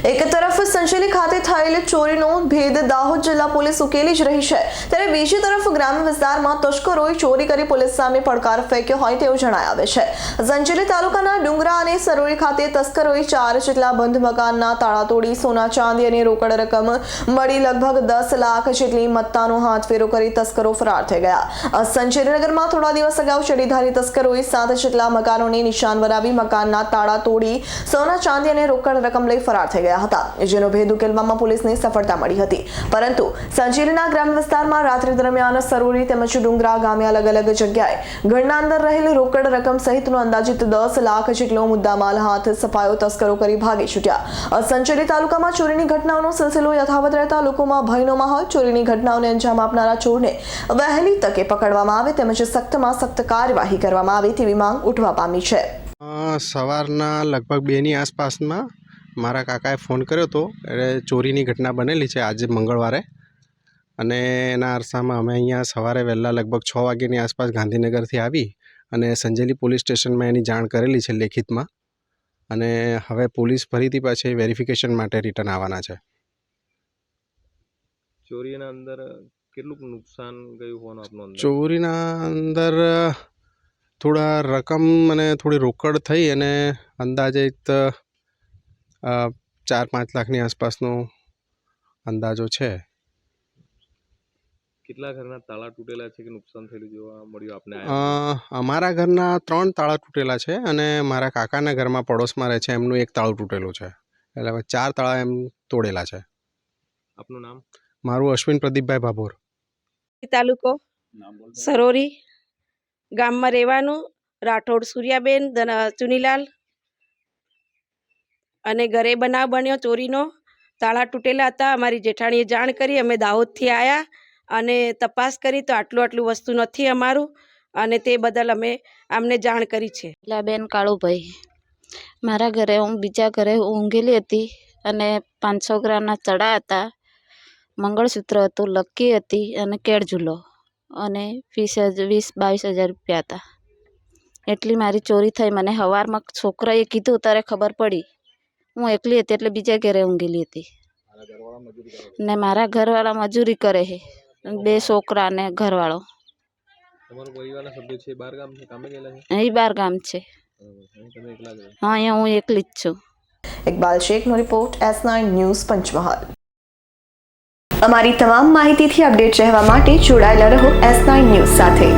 એક તરફ સંચેલી ખાતે થયેલ ચોરીનો ભેદ દાહોદ જિલ્લા પોલીસ ઉકેલી જ રહી છે. ત્યારે બીજી તરફ ગ્રામ્ય વિસ્તારમાં તસ્કરોએ ચોરી કરી પોલીસ સામે પડકાર ફેંક્યો હોય તેવું જણાય આવે છે. સંચેલી તાલુકાના ડુંગરા અને સરોઈ ખાતે તસ્કરોએ ચાર જેટલા બંધ મકાનના તાળા તોડી સોના ચાંદી અને રોકડ રકમ મળી લગભગ દસ લાખ જેટલી મત્તાનો હાથફેરો કરી તસ્કરો ફરાર થઈ ગયા. સંચેરીનગરમાં થોડા દિવસ અગાઉ ચડીધારી તસ્કરોએ સાત જેટલા મકાનોને નિશાન બનાવી મકાનના તાળા તોડી સોના ચાંદી અને રોકડ રકમ લઈ ફરાર થઈ ગયા હતા. જેનો ભેદ ઉકેલવામાં પોલીસને સફળતા મળી હતી. પરંતુ સંચેરીના ગ્રામ વિસ્તારમાં રાત્રિ દરમિયાન સરોરી તેમજ ડુંગરા ગામે અલગ અલગ જગ્યાએ ઘરના અંદર રહેલ રોકડ રકમ સહિતનો અંદાજિત દસ લાખ જેટલો મુદ્દામાલ હાથ સફાયો તસ્કરો કરી ભાગી છૂટ્યા. સંચેરી તાલુકામાં ચોરીની ઘટનાઓનો સિલસિલો યથાવત રહેતા લોકોમાં ભયનો માહોલ. ચોરીની ઘટનાઓને અંજામ આપનારા ચોરને વહેલી તકે પકડવામાં આવે તેમજ સખ્તમાં સખ્ત કાર્યવાહી કરવામાં આવે તેવી માંગ ઉઠવા પામી છે. સવારના લગભગ બેની આસપાસમાં મારા કાકાએ ફોન કર્યો હતો એટલે ચોરીની ઘટના બનેલી છે આજે મંગળવારે. અને એના અરસામાં અમે અહીંયા સવારે વહેલા લગભગ છ વાગ્યાની આસપાસ ગાંધીનગરથી આવી અને સંજેલી પોલીસ સ્ટેશનમાં એની જાણ કરેલી છે લેખિતમાં. અને હવે પોલીસ ફરીથી પાછી વેરિફિકેશન માટે રિટર્ન આવવાના છે. ચોરીના અંદર કેટલું નુકસાન ગયું હોવાનું આપનો અંદાજ? ચોરીના અંદર થોડા રકમ અને થોડી રોકડ થઈ અને અંદાજે ચાર પાંચ લાખની આસપાસનો અંદાજો છે. કેટલા ઘરના તાળા તૂટેલા છે કે નુકસાન થયેલું જોવા મળ્યું આપને અમારા ઘરના ત્રણ તાળા તૂટેલા છે અને મારા કાકાના ઘરમાં પડોશમાં રહે છે એમનું એક તાળું તૂટેલું છે. એટલે હવે ચાર તાળા એમ તોડેલા છે. આપનું નામ? મારું અશ્વિન પ્રદીપભાઈ ભાભોર. તાલુકો સરોરી ગામમાં રહેવાનું રાઠોડ સૂર્યાબેન ચુનીલાલ અને ઘરે બનાવ બન્યો ચોરીનો. તાળા તૂટેલા હતા. અમારી જેઠાણીએ જાણ કરી, અમે દાહોદથી આવ્યા અને તપાસ કરી, તો આટલું આટલું વસ્તુ નથી અમારું અને તે બદલ અમે આમને જાણ કરી છે. બેન કાળુભાઈ, મારા ઘરે હું, બીજા ઘરે ઊંઘેલી હતી અને પાંચસો ગ્રામના ચડા હતા, મંગળસૂત્ર હતું લક્કી હતી અને કેળ ઝૂલો અને વીસ હજાર વીસ બાવીસ હજાર રૂપિયા હતા. એટલી મારી ચોરી થઈ. મને સવારમાં છોકરાએ કીધું, ત્યારે ખબર પડી હું એકલી હતી એટલે બીજા ઘરે ઊંઘેલી હતી. ને મારા ઘરવાળા મજૂરી કરે છે. બે છોકરા ને ઘરવાળો. તમારું પરિવારના સભ્યો છે બાર ગામ છે કામે ગયેલા છે? અહીં બાર ગામ છે. બરાબર. અહીં તમે એકલા જ રહો. હા અહીંયા હું એકલી જ છું. Iqbal શેખનો report S nine news Panchmahal. અમારી તમામ માહિતીથી અપડેટ રહેવા માટે જોડાયેલા રહો એસ નાઇન ન્યૂઝ સાથે.